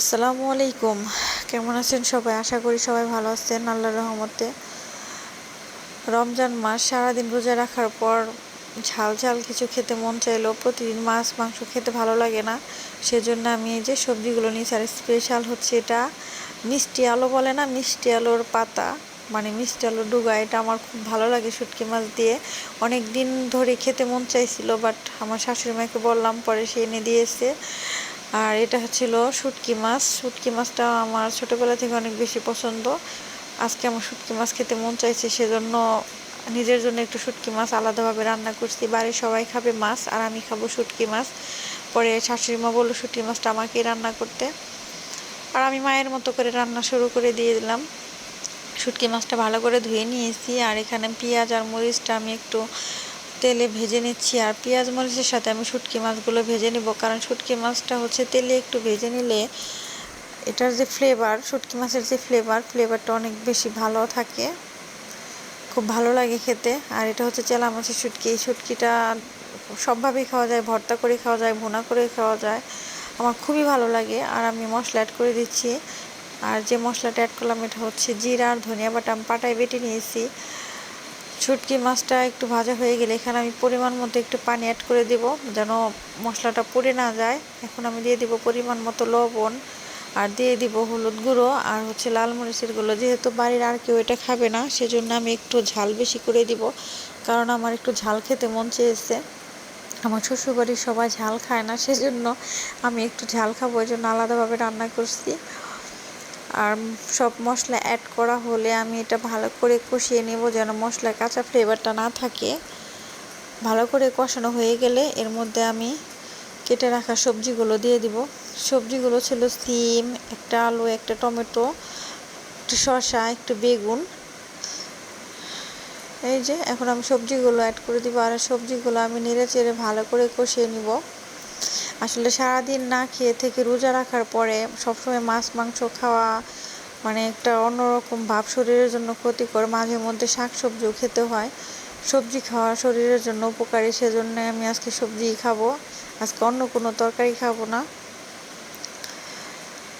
আসসালামু আলাইকুম। কেমন আছেন সবাই? আশা করি সবাই ভালো আছেন আল্লাহর রহমতে। রমজান মাস সারাদিন রোজা রাখার পর ঝাল ঝাল কিছু খেতে মন চাইলো প্রতিদিন মাছ, মাংস খেতে ভালো লাগে না। সেজন্য আমি এই যে সবজিগুলো নিয়েছি, আর স্পেশাল হচ্ছে এটা মিষ্টি আলু বলে না? মিষ্টি আলুর পাতা। মানে মিষ্টি আলু ডুগা, এটা আমার খুব ভালো লাগে শুটকি মাছ দিয়ে। অনেক দিন ধরে খেতে মন চাইছিল বাট আমার শাশুড়ি মাকে বললাম, পরে সে এনে দিয়েছে। আর এটা ছিল শুটকি মাছ। শুটকি মাছটা আমার ছোটোবেলা থেকে অনেক বেশি পছন্দ। আজকে আমার শুটকি মাছ খেতে মন চাইছে, সেজন্য নিজের জন্য একটু শুটকি মাছ আলাদাভাবে রান্না করছি। বাড়ির সবাই খাবে মাছ, আর আমি খাব শুটকি মাছ। পরে শাশুড়ি মা বলল শুটকি মাছটা আমাকেই রান্না করতে। আর আমি মায়ের মতো করে রান্না শুরু করে দিয়ে দিলাম। শুটকি মাছটা ভালো করে ধুয়ে নিয়েছি, আর এখানে পেঁয়াজ আর মরিচটা আমি একটু তেলে ভেজে নিচ্ছি আর পেঁয়াজ মরিচের সাথে আমি শুটকি মাছগুলো ভেজে নিব। কারণ শুটকি মাছটা হচ্ছে তেলে একটু ভেজে নিলে এটার যে ফ্লেভার শুটকি মাছের যে ফ্লেভার ফ্লেভারটা অনেক বেশি ভালো থাকে। খুব ভালো লাগে খেতে। আর এটা হচ্ছে চেলা মাছের শুটকি। এই শুটকিটা সবভাবেই খাওয়া যায়, ভর্তা করে খাওয়া যায়, ভুনা করে খাওয়া যায়। আমার খুবই ভালো লাগে। আর আমি মশলা অ্যাড করে দিচ্ছি। আর যে মশলাটা অ্যাড করলাম এটা হচ্ছে জিরা আর ধনিয়া বাটা। আমি পাটায় বেটে নিয়েছি। শুটকি মাছটা একটু ভাজা হয়ে গেলে এখানে আমি পরিমাণ মতো একটু পানি অ্যাড করে দেব, যেন মশলাটা পুড়ে না যায়। এখন আমি দিয়ে দিব পরিমাণ মতো লবণ আর দিয়ে দিব হলুদ গুঁড়ো আর হচ্ছে লাল মরিচের গুঁড়ো। যেহেতু বাড়ির আর কেউ এটা খাবে না, সেজন্য আমি একটু ঝাল বেশি করে দিব, কারণ আমার একটু ঝাল খেতে মন চেয়েছে। আমার শ্বশুরবাড়ির সবাই ঝাল খায় না, সেজন্য আমি একটু ঝাল খাব ওই জন্য আলাদাভাবে রান্না করছি। আর সব মশলা অ্যাড করা হলে আমি এটা ভালো করে কষিয়ে নেব যেন মশলার কাঁচা ফ্লেভারটা না থাকে। ভালো করে কষানো হয়ে গেলে এর মধ্যে আমি কেটে রাখা সবজিগুলো দিয়ে দিব। সবজিগুলো ছিল সিম একটা আলু, একটা টমেটো, একটু শসা, একটু বেগুন। এই যে, এখন আমি সবজিগুলো অ্যাড করে দিব আর সবজিগুলো আমি নেড়ে চেড়ে ভালো করে কষিয়ে নিব। আসলে সারাদিন না খেয়ে থেকে রোজা রাখার পরে সবসময় মাছ, মাংস খাওয়া মানে একটা অন্যরকম ভাব শরীরের জন্য ক্ষতিকর। মাঝে মধ্যে শাক সবজিও খেতে হয়। সবজি খাওয়া শরীরের জন্য উপকারী, সেজন্য আমি আজকে সবজি খাব। আজকে অন্য কোনো তরকারি খাব না।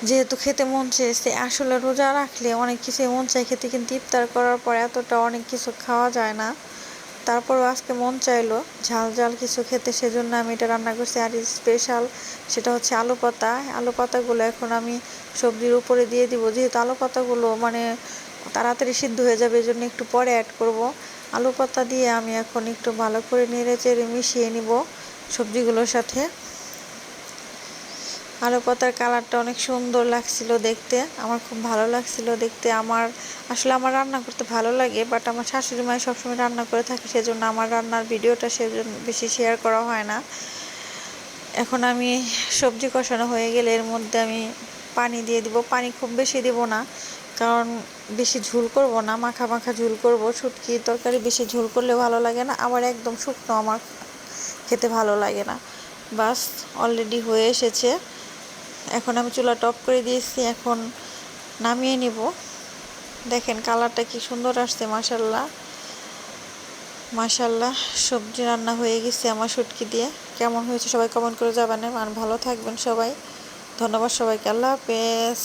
যেহেতু খেতে মন চেয়েছে, আসলে রোজা রাখলে অনেক কিছুই মন চায়। খেতে কিন্তু ইফতার করার পর এতটা অনেক কিছু খাওয়া যায় না। তারপরও আজকে মন চাইলো ঝাল ঝাল কিছু খেতে, সেজন্য আমি এটা রান্না করছি। আর স্পেশাল সেটা হচ্ছে আলু পাতা। আলু পাতাগুলো এখন আমি সবজির উপরে দিয়ে দিব। যেহেতু আলু পাতাগুলো মানে তাড়াতাড়ি সিদ্ধ হয়ে যাবে এই জন্য একটু পরে অ্যাড করব। আলু পাতা দিয়ে আমি এখন একটু ভালো করে নেড়ে চেড়ে মিশিয়ে নিব সবজিগুলোর সাথে। আলু পাতার কালারটা অনেক সুন্দর লাগছিল দেখতে। আমার খুব ভালো লাগছিল দেখতে। আমার, আসলে আমার রান্না করতে ভালো লাগে বাট আমার শাশুড়ি মায়ের সবসময় রান্না করে থাকে, সেজন্য আমার রান্নার ভিডিওটা সেজন্য বেশি শেয়ার করা হয় না। এখন আমি সবজি কষানো হয়ে গেলে এর মধ্যে আমি পানি দিয়ে দিব। পানি খুব বেশি দিব না, কারণ বেশি ঝুল করব না, মাখা মাখা ঝুল করব। শুটকি তরকারি বেশি ঝুল করলে ভালো লাগে না, আবার একদম শুকনো আমার খেতে ভালো লাগে না। বাস অলরেডি হয়ে এসেছে। এখন আমি চুলা টপ করে দিয়েছি, এখন নামিয়ে নিব। দেখেন কালারটা কি সুন্দর আসছে মাসাল্লাহ মাসাল্লাহ সবজি রান্না হয়ে গেছে আমার শুটকি দিয়ে। কেমন হয়েছে সবাই কমেন্ট করে যাবেন আর ভালো থাকবেন সবাই। ধন্যবাদ সবাইকে, আল্লাহ হাফেজ।